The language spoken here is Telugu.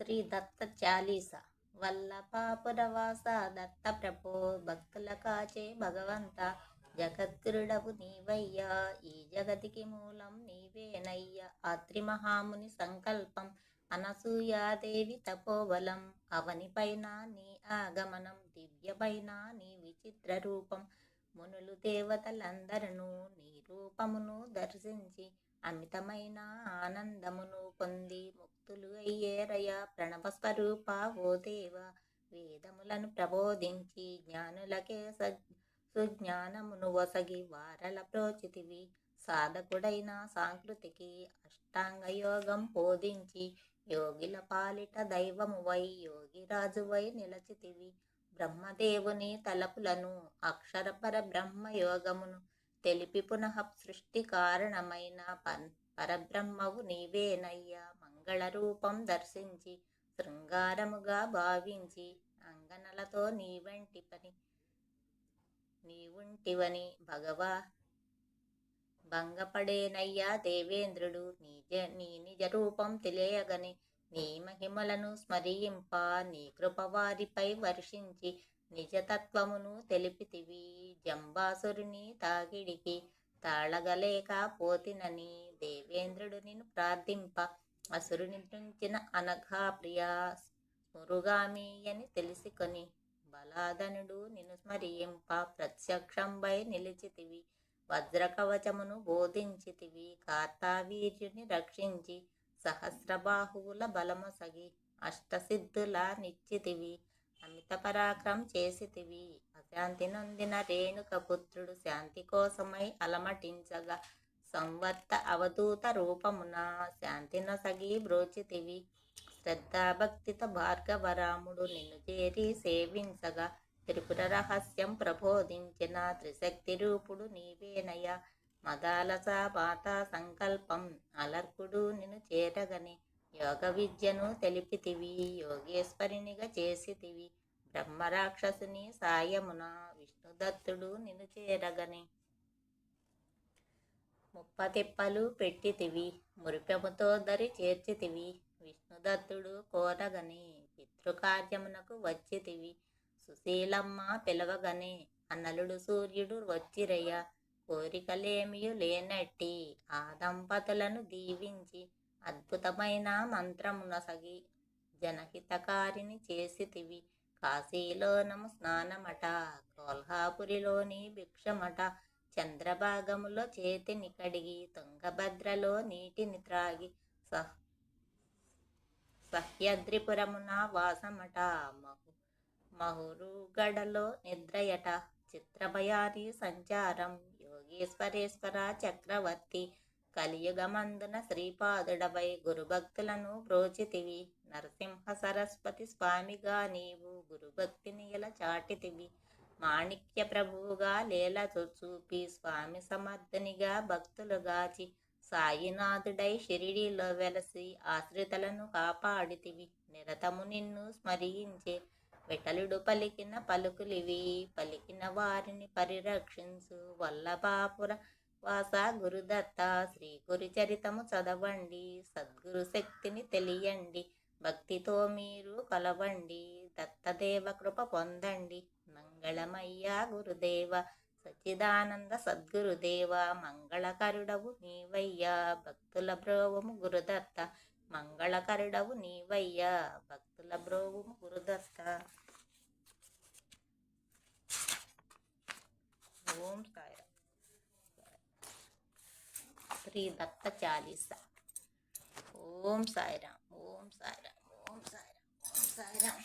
శ్రీ దత్త చాలీస వల్లపాపురవాస దత్త ప్రభో భక్తుల కాచే భగవంత జగద్గురుడవు నీవయ్యా ఈ జగతికి మూలం నీవేనయ్య. అత్రి మహాముని సంకల్పం అనసూయాదేవి తపోబలం అవనిపైన నీ ఆగమనం దివ్యపైన నీ విచిత్ర రూపం. మునులు దేవతలందరూ నీ రూపమును దర్శించి అమితమైన ఆనందమును పొంది ముక్తులు అయ్యేరయ ప్రణవ స్వరూప ఓ దేవ. వేదములను ప్రబోధించి జ్ఞానులకే సుజ్ఞానమును వసగి వారల ప్రోచితివి. సాధకుడైన సాంకృతికి అష్టాంగ యోగం బోధించి యోగిల పాలిట దైవము వై యోగి రాజువై నిలచితివి. బ్రహ్మదేవుని తలపులను అక్షరపర బ్రహ్మ యోగమును తెలిపి పునః సృష్టి కారణమైన పన్- పరబ్రహ్మవు నీవేనయ్యా. మంగళ రూపం దర్శించి శృంగారముగా భావించి అంగనలతో నీవంటి పని నీవుంటివని భగవా భంగపడేనయ్యా దేవేంద్రుడు. నిజ నీ నిజ రూపం తెలియగని నీ మహిమలను స్మరింప నీ కృప వారిపై వర్షించి నిజతత్వమును తెలిపితివి. జంబాసురుని తాగిడికి తాళగలేక పోతినని దేవేంద్రుడు నిన్ను ప్రార్థింప. అసురుని నుంచిన అనఘా ప్రియా స్మురుగామి అని తెలుసుకొని బలాదనుడు నిన్ను స్మరింప. ప్రత్యక్షంపై నిలిచితివి. వజ్రకవచమును బోధించితివి. కార్తావీర్యుని రక్షించి సహస్రబాహువుల బలమొసగి అష్టసిద్ధుల నిచ్చితివి. అమిత పరాక్రమం చేసితివి. అశాంతి నొందిన రేణుక పుత్రుడు శాంతి కోసమై అలమటించగా సంవర్త అవధూత రూపమున శాంతి నొసగి బ్రోచితివి. శ్రద్ధాభక్తిత భార్గవరాముడు నిన్ను చేరి సేవించగా త్రిపుర రహస్యం ప్రబోధించిన త్రిశక్తి రూపుడు నీవేనయ మదాలస పాత సంకల్పం అలర్కుడు నిన్ను చేరగని యోగ విద్యను తెలిపితివి. యోగేశ్వరినిగా చేసితివి. బ్రహ్మరాక్షసుని సాయమున విష్ణుదత్తుడు నిన్ను చేరగని. ముప్పతిప్పలు పెట్టితివి మురిపెముతో దరి చేర్చితివి విష్ణుదత్తుడు కోరగని పితృకార్యమునకు వచ్చితివి సుశీలమ్మ పిలవగని అన్నలుడు సూర్యుడు వచ్చిరయ్య కోరికలేమియు లేనట్టి ఆ దంపతులను దీవించి అద్భుతమైన మంత్రమునసగి జనహితకారిని చేసితివి కాశీలోనము స్నానమట కోల్హాపురిలోని భిక్షమట చంద్రభాగములో చేతిని కడిగి తుంగభద్రలో నీటిని త్రాగి సహ్ సహ్యద్రిపురమున వాసమట మహు మహురుగడలో నిద్రయట చిత్రభయారి సంచారం యోగేశ్వరేశ్వర చక్రవర్తి కలియుగమందున శ్రీపాదుడవై గురుభక్తులను ప్రోచితివి. నరసింహ సరస్వతి స్వామిగా నీవు గురుభక్తిని ఇలా చాటితివి? మాణిక్య ప్రభువుగా లీల చూపి స్వామి సమర్థనిగా భక్తులుగాచి సాయినాథుడై షిరిడీలో వెలసి ఆశ్రితలను కాపాడితివి. నిరతము నిన్ను స్మరించే విఠలుడు పలికిన పలుకులివి. పలికిన వారిని పరిరక్షించు వల్లభాపుర వాస గురుదత్త శ్రీ గురు చరితము చదవండి. సద్గురు శక్తిని తెలియండి. భక్తితో మీరు కలవండి. దత్తదేవ కృప పొందండి. మంగళమయ్య గురుదేవ. సచ్చిదానంద సద్గురుదేవ. మంగళకరుడవు నీవయ్యా. భక్తుల బ్రోవము గురుదత్త మంగళకరుడవు నీవయ్యా. భక్తుల బ్రోవము గురుదత్త ఓం సాయి. శ్రీ దత్త చాలీస ఓం సాయిరామ్ ఓం సాయిరామ్ ఓం సాయిరామ్ ఓం సాయిరామ్